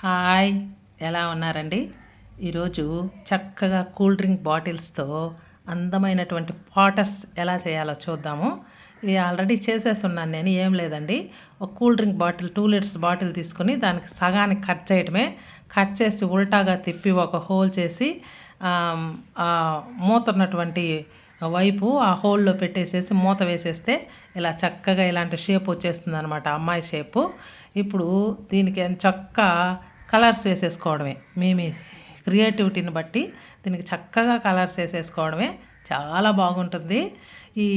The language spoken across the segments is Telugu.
హాయ్ ఎలా ఉన్నారండి? ఈరోజు చక్కగా కూల్ డ్రింక్ బాటిల్స్తో అందమైనటువంటి పాటర్స్ ఎలా చేయాలో చూద్దాము. ఇది ఆల్రెడీ చేసేస్తున్నాను నేను ఏం లేదండి. ఒక cool drink bottle two litres bottle తీసుకుని దానికి సగానికి కట్ చేయడమే కట్ చేసి ఉల్టాగా తిప్పి ఒక హోల్ చేసి మూతున్నటువంటి మూత ఉన్నటువంటి వైపు ఆ హోల్లో పెట్టేసేసి మూత వేసేస్తే ఇలా చక్కగా ఇలాంటి షేప్ వచ్చేస్తుంది అనమాట అమ్మాయి షేపు. ఇప్పుడు దీనికి చక్క కలర్స్ వేసేసుకోవడమే. మేము క్రియేటివిటీని బట్టి దీనికి చక్కగా కలర్స్ వేసేసుకోవడమే చాలా బాగుంటుంది. ఈ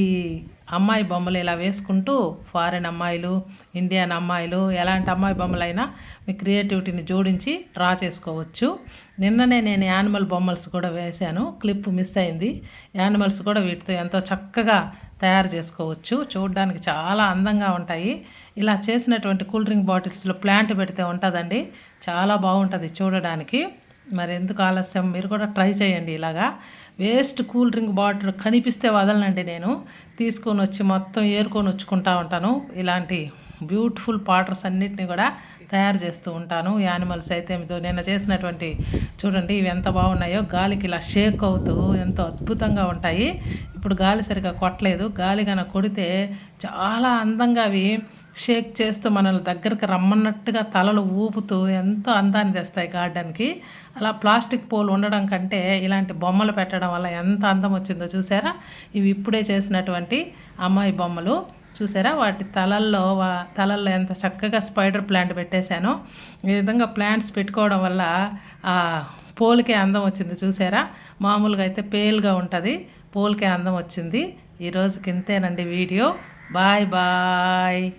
అమ్మాయి బొమ్మలు ఇలా వేసుకుంటూ ఫారిన్ అమ్మాయిలు ఇండియన్ అమ్మాయిలు ఎలాంటి అమ్మాయి బొమ్మలైనా మీ క్రియేటివిటీని జోడించి డ్రా చేసుకోవచ్చు. నిన్ననే నేను యానిమల్ బొమ్మల్స్ కూడా వేశాను. క్లిప్ మిస్ అయింది. యానిమల్స్ కూడా వీటితో ఎంతో చక్కగా తయారు చేసుకోవచ్చు. చూడడానికి చాలా అందంగా ఉంటాయి. ఇలా చేసినటువంటి కూల్ డ్రింక్ బాటిల్స్లో ప్లాంట్ పెడితే ఉంటుందండి. చాలా బాగుంటుంది చూడడానికి. మరి ఎందుకు ఆలస్యం? మీరు కూడా ట్రై చేయండి ఇలాగా. వేస్ట్ కూల్ డ్రింక్ బాటిల్ కనిపిస్తే వదలనండి నేను. తీసుకొని వచ్చి మొత్తం ఏరుకొని వచ్చుకుంటా ఉంటాను. ఇలాంటి బ్యూటిఫుల్ పాటర్స్ అన్నిటిని కూడా తయారు చేస్తూ ఉంటాను. యానిమల్స్ అయితే మీతో నిన్న చేసినటువంటి చూడండి ఇవి ఎంత బాగున్నాయో. గాలికి ఇలా షేక్ అవుతూ ఎంతో అద్భుతంగా ఉంటాయి. ఇప్పుడు గాలి సరిగా కొట్టలేదు. గాలి కనుక కొడితే చాలా అందంగా అవి షేక్ చేస్తూ మనల్ని దగ్గరికి రమ్మన్నట్టుగా తలలు ఊపుతూ ఎంతో అందాన్ని తెస్తాయి గార్డెన్కి అలా ప్లాస్టిక్ పూలు ఉండడం కంటే ఇలాంటి బొమ్మలు పెట్టడం వల్ల ఎంత అందం వచ్చిందో చూసారా? ఇవి ఇప్పుడే చేసినటువంటి అమ్మాయి బొమ్మలు. చూసారా? వాటి తలల్లో వా- తలల్లో ఎంత చక్కగా స్పైడర్ ప్లాంట్ పెట్టేశాను. ఈ విధంగా ప్లాంట్స్ పెట్టుకోవడం వల్ల ఆ పోల్కే అందం వచ్చింది. చూసారా? మామూలుగా అయితే పేల్గా ఉంటుంది. పోల్కే అందం వచ్చింది. ఈరోజుకి ఇంతేనండి వీడియో. Bye bye.